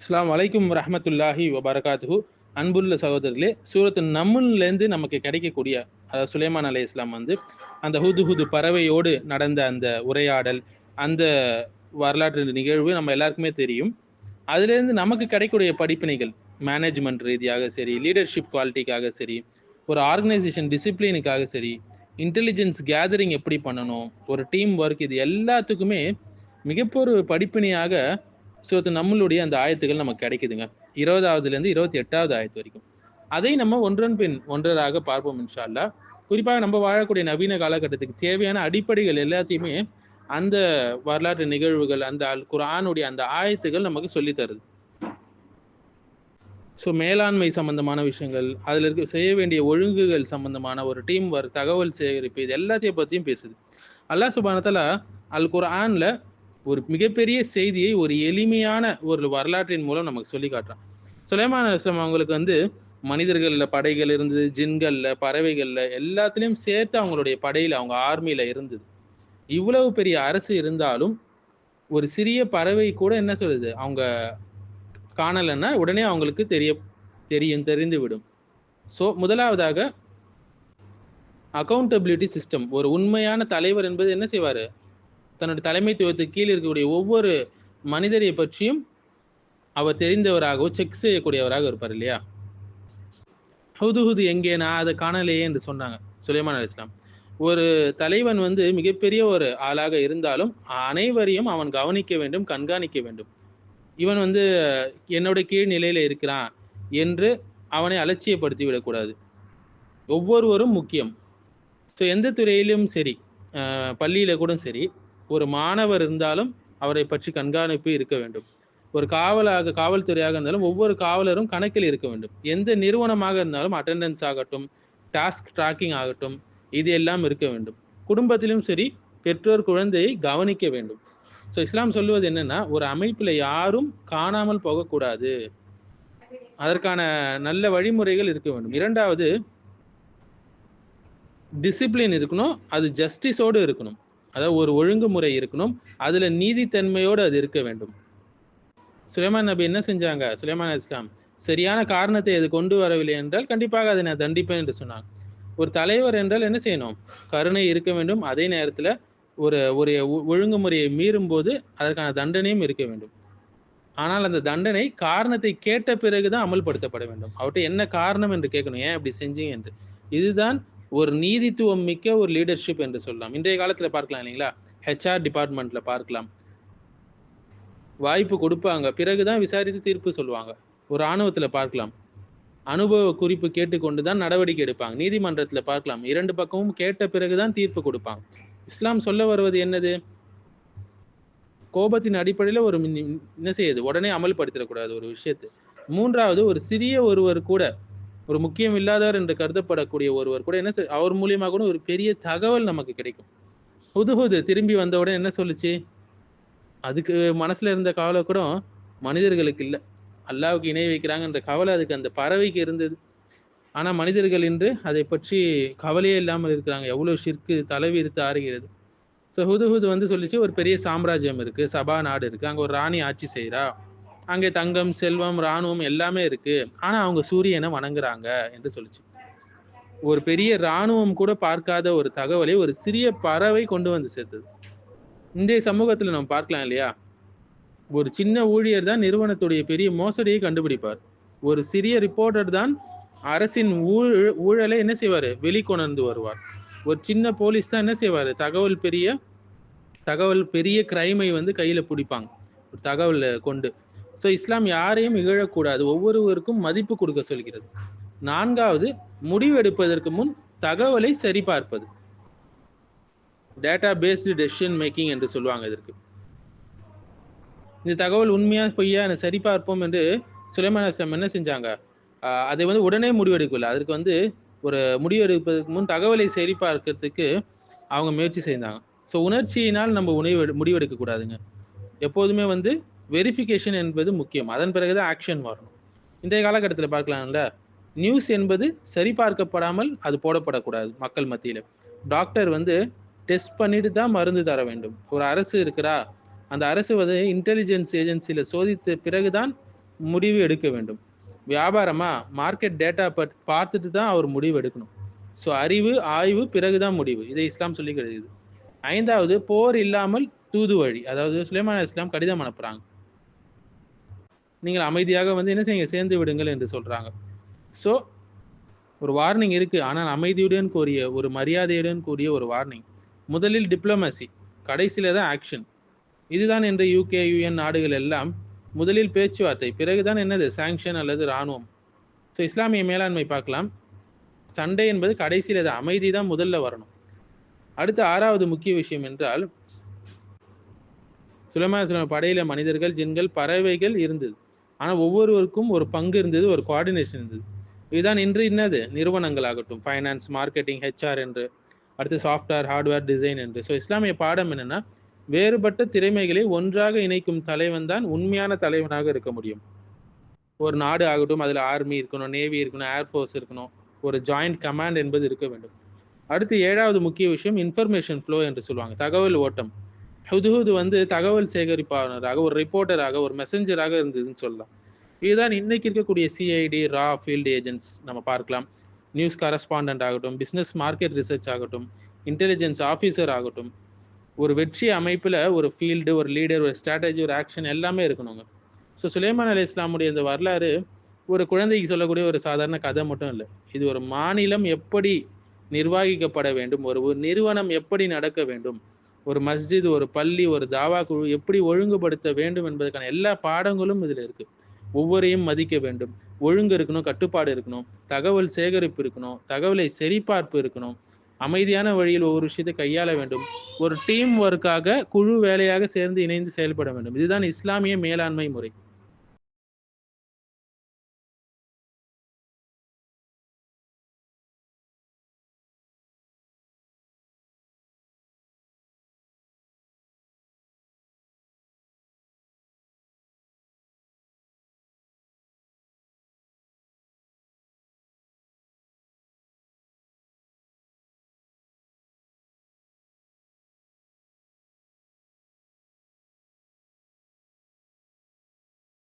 அஸ்லாம் வலைக்கும் ரஹமத்துல்லாஹி வபரகாத்து அன்புள்ள சகோதரர்களே சூரத்து நம்முன்லேருந்து நமக்கு கிடைக்கக்கூடிய அதாவது சுலைமான் அலை இஸ்லாம் வந்து அந்த ஹுது ஹுது பறவையோடு நடந்த அந்த உரையாடல் அந்த வரலாற்று நிகழ்வு நம்ம எல்லாருக்குமே தெரியும். அதுலேருந்து நமக்கு கிடைக்கக்கூடிய படிப்பினைகள் மேனேஜ்மெண்ட் ரீதியாக சரி லீடர்ஷிப் குவாலிட்டிக்காக சரி ஒரு ஆர்கனைசேஷன் டிசிப்ளினுக்காக சரி இன்டெலிஜென்ஸ் கேதரிங் எப்படி பண்ணணும் ஒரு டீம் ஒர்க் இது எல்லாத்துக்குமே மிகப்பொரு படிப்பினையாக சூரத்து நம்மளுடைய அந்த ஆயத்துகள் நமக்கு கிடைக்குதுங்க. இருபதாவதுலேருந்து இருபத்தி எட்டாவது ஆயத்து வரைக்கும். அதை நம்ம ஒன்றன் பின் ஒன்றராக பார்ப்போம் இன்ஷால்லா குறிப்பாக நம்ம வாழக்கூடிய நவீன காலகட்டத்துக்கு தேவையான அடிப்படைகள் எல்லாத்தையுமே அந்த வரலாற்று நிகழ்வுகள் அந்த அல் குரானுடைய அந்த ஆயத்துகள் நமக்கு சொல்லி தருது ஸோ மேலாண்மை சம்பந்தமான விஷயங்கள் அதில் இருக்க செய்ய வேண்டிய ஒழுங்குகள் சம்பந்தமான ஒரு டீம் ஒர்க் தகவல் சேகரிப்பு இது எல்லாத்தையும் பற்றியும் பேசுது. அல்லாஹ் சுபானத்தில் அல் குரானில் ஒரு மிகப்பெரிய செய்தியை ஒரு எளிமையான ஒரு வரலாற்றின் மூலம் நமக்கு சொல்லி காட்டுறான். சுலைமான் அலுவலாம் அவங்களுக்கு வந்து மனிதர்களில் படைகள் இருந்தது ஜின்கள்ல பறவைகளில் எல்லாத்துலேயும் சேர்த்து அவங்களுடைய படையில் அவங்க ஆர்மியில் இருந்தது. இவ்வளவு பெரிய அரசு இருந்தாலும் ஒரு சிறிய பறவை கூட என்ன சொல்லுது? அவங்க காணலைன்னா உடனே அவங்களுக்கு தெரிய தெரியும் தெரிந்து விடும் ஸோ முதலாவதாக அக்கௌண்டபிலிட்டி சிஸ்டம் ஒரு உண்மையான தலைவர் என்பது என்ன செய்வார்? தன்னுடைய தலைமைத்துவத்துக்கு கீழே இருக்கக்கூடிய ஒவ்வொரு மனிதரை பற்றியும் அவர் தெரிந்தவராகவோ செக் செய்யக்கூடியவராக இருப்பார் இல்லையா? ஹுது ஹுது எங்கே நான் அதை காணலையே என்று சொன்னாங்க சுலைமான் அலி இஸ்லாம் ஒரு தலைவன் வந்து மிகப்பெரிய ஒரு ஆளாக இருந்தாலும் அனைவரையும் அவன் கவனிக்க வேண்டும் கண்காணிக்க வேண்டும். இவன் வந்து என்னோட கீழ் நிலையில இருக்கிறான் என்று அவனை அலட்சியப்படுத்தி விடக்கூடாது. ஒவ்வொருவரும் முக்கியம். ஸோ எந்த துறையிலும் சரி பள்ளியில் கூட சரி ஒரு மாணவர் இருந்தாலும் அவரை பற்றி கண்காணிப்பு இருக்க வேண்டும். ஒரு காவலாக காவல்துறையாக இருந்தாலும் ஒவ்வொரு காவலரும் கணக்கில் இருக்க வேண்டும். எந்த நிறுவனமாக இருந்தாலும் அட்டெண்டன்ஸ் ஆகட்டும் டாஸ்க் ட்ராக்கிங் ஆகட்டும் இது எல்லாம் இருக்க வேண்டும். குடும்பத்திலும் சரி பெற்றோர் குழந்தையை கவனிக்க வேண்டும். ஸோ இஸ்லாம் சொல்லுவது என்னன்னா ஒரு அமைப்பில் யாரும் காணாமல் போகக்கூடாது. அதற்கான நல்ல வழிமுறைகள் இருக்க வேண்டும். இரண்டாவது டிசிப்ளின் இருக்கணும் அது ஜஸ்டிஸோடு இருக்கணும். அதாவது ஒரு ஒழுங்குமுறை இருக்கணும். அதுல நீதித்தன்மையோடு அது இருக்க வேண்டும். சுலைமான் நபி என்ன செஞ்சாங்க? சுலைமான் இஸ்லாம் சரியான காரணத்தை அது கொண்டு வரவில்லை என்றால் கண்டிப்பாக அதை நான் தண்டிப்பேன் என்று சொன்னாங்க ஒரு தலைவர் என்றால் என்ன செய்யணும்? கருணை இருக்க வேண்டும். அதே நேரத்தில் ஒரு ஒரு ஒழுங்குமுறையை மீறும் போது அதற்கான தண்டனையும் இருக்க வேண்டும். ஆனால் அந்த தண்டனை காரணத்தை கேட்ட பிறகுதான் அமல்படுத்தப்பட வேண்டும். அவர்கிட்ட என்ன காரணம் என்று கேட்கணும்? ஏன் அப்படி செஞ்சீங்க என்று. இதுதான் ஒரு நீதித்துவம் மிக்க ஒரு லீடர்ஷிப் என்று சொல்லலாம். இன்றைய காலத்தில் பார்க்கலாம் இல்லைங்களா? ஹெச்ஆர் டிபார்ட்மெண்ட்ல பார்க்கலாம். வாய்ப்பு கொடுப்பாங்க. பிறகுதான் விசாரித்து தீர்ப்பு சொல்லுவாங்க. ஒரு ஆணவத்தில் பார்க்கலாம். அனுபவ குறிப்பு கேட்டுக்கொண்டு தான் நடவடிக்கை எடுப்பாங்க. நீதிமன்றத்தில் பார்க்கலாம். இரண்டு பக்கமும் கேட்ட பிறகுதான் தீர்ப்பு கொடுப்பாங்க. இஸ்லாம் சொல்ல வருவது என்னது? கோபத்தின் அடிப்படையில் ஒரு என்ன செய்யுது? உடனே அமல்படுத்திடக்கூடாது ஒரு விஷயத்து. மூன்றாவது ஒரு சிறிய ஒருவர் கூட ஒரு முக்கியம் இல்லாதவர் என்று கருதப்படக்கூடிய ஒருவர் கூட என்ன அவர் மூலியமாக கூட ஒரு பெரிய தகவல் நமக்கு கிடைக்கும். புதுகுது திரும்பி வந்தவுடன் என்ன சொல்லுச்சு? அதுக்கு மனசுல இருந்த கவலை கூட மனிதர்களுக்கு இல்லை. அல்லாவுக்கு இணை வைக்கிறாங்கன்ற கவலை அதுக்கு அந்த பறவைக்கு இருந்தது. ஆனா மனிதர்கள் இன்று அதை பற்றி கவலையே இல்லாமல் இருக்கிறாங்க. எவ்வளவு ஷிற்கு தலைவிரித்து ஆறுகிறது. ஸோ ஹுதுஹுது வந்து சொல்லிச்சு ஒரு பெரிய சாம்ராஜ்யம் இருக்கு சபா நாடு இருக்கு அங்க ஒரு ராணி ஆட்சி செய்யறா அங்கே தங்கம் செல்வம் இராணுவம் எல்லாமே இருக்கு. ஆனா அவங்க சூரியனை வணங்குறாங்க என்று சொல்லிச்சு. ஒரு பெரிய இராணுவம் கூட பார்க்காத ஒரு தகவலை ஒரு சிறிய பறவை கொண்டு வந்து சேர்த்தது. இன்றைய சமூகத்துல நம்ம பார்க்கலாம் இல்லையா? ஒரு சின்ன ஊழியர் தான் நிறுவனத்துடைய பெரிய மோசடியை கண்டுபிடிப்பார். ஒரு சிறிய ரிப்போர்ட்டர் தான் அரசின் ஊழ ஊழலை என்ன செய்வார்? வெளிக்கொணர்ந்து வருவார். ஒரு சின்ன போலீஸ் தான் என்ன செய்வார்? தகவல் பெரிய தகவல் பெரிய கிரைமை வந்து கையில பிடிப்பாங்க. ஒரு தகவலை கொண்டு. ஸோ இஸ்லாம் யாரையும் இகழக்கூடாது. ஒவ்வொருவருக்கும் மதிப்பு கொடுக்க சொல்கிறது. நான்காவது முடிவெடுப்பதற்கு முன் தகவலை சரிபார்ப்பது. டேட்டா பேஸ்டு டெசிஷன் மேக்கிங் என்று சொல்லுவாங்க இதற்கு. இந்த தகவல் உண்மையா பொய்யா சரி பார்ப்போம் என்று சுலைமான் இஸ்லாம் என்ன செஞ்சாங்க? அதை வந்து உடனே முடிவெடுக்கல. அதற்கு வந்து ஒரு முடிவெடுப்பதற்கு முன் தகவலை சரிபார்க்கறதுக்கு அவங்க முயற்சி செய்தாங்க. ஸோ உணர்ச்சியினால் நம்ம உணவு முடிவெடுக்க கூடாதுங்க எப்போதுமே வந்து வெரிஃபிகேஷன் என்பது முக்கியம். அதன் பிறகுதான் ஆக்ஷன் வரணும். இன்றைய காலகட்டத்தில் பார்க்கலாம்ல. நியூஸ் என்பது சரிபார்க்கப்படாமல் அது போடப்படக்கூடாது மக்கள் மத்தியில். டாக்டர் வந்து டெஸ்ட் பண்ணிட்டு தான் மருந்து தர வேண்டும். ஒரு அரசு இருக்கிறா. அந்த அரசு வந்து இன்டெலிஜென்ஸ் ஏஜென்சியில் சோதித்த பிறகுதான் முடிவு எடுக்க வேண்டும். வியாபாரமாக மார்க்கெட் டேட்டா பார்த்துட்டு தான் அவர் முடிவு எடுக்கணும். ஸோ அறிவு ஆய்வு பிறகுதான் முடிவு. இதை இஸ்லாம் சொல்லி கிடையாது ஐந்தாவது போர் இல்லாமல் தூது வழி அதாவது சுலைமான இஸ்லாம் கடிதம் அனுப்புறாங்க. நீங்கள் அமைதியாக வந்து என்ன செய்யுங்க சேர்ந்து விடுங்கள் என்று சொல்கிறாங்க ஸோ ஒரு வார்னிங் இருக்குது ஆனால் அமைதியுடன் கூறிய ஒரு மரியாதையுடன் கூடிய ஒரு வார்னிங் முதலில் டிப்ளமசி கடைசியில தான் ஆக்ஷன் இதுதான் என்ற யூகே யூஎன் நாடுகள் எல்லாம் முதலில் பேச்சுவார்த்தை பிறகுதான் என்னது சாங்ஷன் அல்லது இராணுவம் ஸோ இஸ்லாமிய மேலாண்மை பார்க்கலாம். சண்டை என்பது கடைசியில் தான் அமைதி தான் முதல்ல வரணும். அடுத்த ஆறாவது முக்கிய விஷயம் என்றால் சுலமா சுலம படையில மனிதர்கள் ஜின்கள் பறவைகள் இருந்தது. ஆனால் ஒவ்வொருவருக்கும் ஒரு பங்கு இருந்தது ஒரு கோஆர்டினேஷன் இருந்தது. இதுதான் இன்று என்னது நிறுவனங்கள் ஆகட்டும் ஃபைனான்ஸ் மார்க்கெட்டிங் ஹெச்ஆர் என்று அடுத்து சாஃப்ட்வேர் ஹார்ட்வேர் டிசைன் என்று. ஸோ இஸ்லாமிய பாடம் என்னென்னா வேறுபட்ட திறமைகளை ஒன்றாக இணைக்கும் தலைவன் தான் உண்மையான தலைவனாக இருக்க முடியும். ஒரு நாடு ஆகட்டும் அதில் ஆர்மி இருக்கணும் நேவி இருக்கணும் ஏர்ஃபோர்ஸ் இருக்கணும் ஒரு ஜாயிண்ட் கமாண்ட் என்பது இருக்க வேண்டும். அடுத்து ஏழாவது முக்கிய விஷயம் இன்ஃபர்மேஷன் ஃப்ளோ என்று சொல்லுவாங்க தகவல் ஓட்டம். ஹுதுஹுது வந்து தகவல் சேகரிப்பாளராக ஒரு ரிப்போர்ட்டராக ஒரு மெசஞ்சராக இருந்ததுன்னு சொல்லலாம். இதுதான் இன்னைக்கு இருக்கக்கூடிய சிஐடி ரா ஃபீல்டு ஏஜென்ட்ஸ் நம்ம பார்க்கலாம். நியூஸ் கரஸ்பாண்டன்ட் ஆகட்டும் பிஸ்னஸ் மார்க்கெட் ரிசர்ச் ஆகட்டும் இன்டெலிஜென்ஸ் ஆஃபீஸர் ஆகட்டும் ஒரு வெற்றி அமைப்பில் ஒரு ஃபீல்டு ஒரு லீடர் ஒரு ஸ்ட்ராட்டஜி ஒரு ஆக்ஷன் எல்லாமே இருக்கணுங்க. ஸோ சுலைமான் அலி இஸ்லாமுடைய இந்த வரலாறு ஒரு குழந்தைக்கு சொல்லக்கூடிய ஒரு சாதாரண கதை மட்டும் இல்லை. இது ஒரு மாநிலம் எப்படி நிர்வகிக்கப்பட வேண்டும் ஒரு ஒரு நிறுவனம் எப்படி நடக்க வேண்டும் ஒரு மஸ்ஜித் ஒரு பள்ளி ஒரு தாவா குழு எப்படி ஒழுங்குபடுத்த வேண்டும் என்பதற்கான எல்லா பாடங்களும் இதில் இருக்கு. ஒவ்வொரையும் மதிக்க வேண்டும். ஒழுங்கு இருக்கணும் கட்டுப்பாடு இருக்கணும். தகவல் சேகரிப்பு இருக்கணும். தகவலை சரிபார்ப்பு இருக்கணும். அமைதியான வழியில் ஒவ்வொரு விஷயத்தை கையாள வேண்டும். ஒரு டீம் ஒர்க்காக குழு வேலையாக சேர்ந்து இணைந்து செயல்பட வேண்டும். இதுதான் இஸ்லாமிய மேலாண்மை முறை.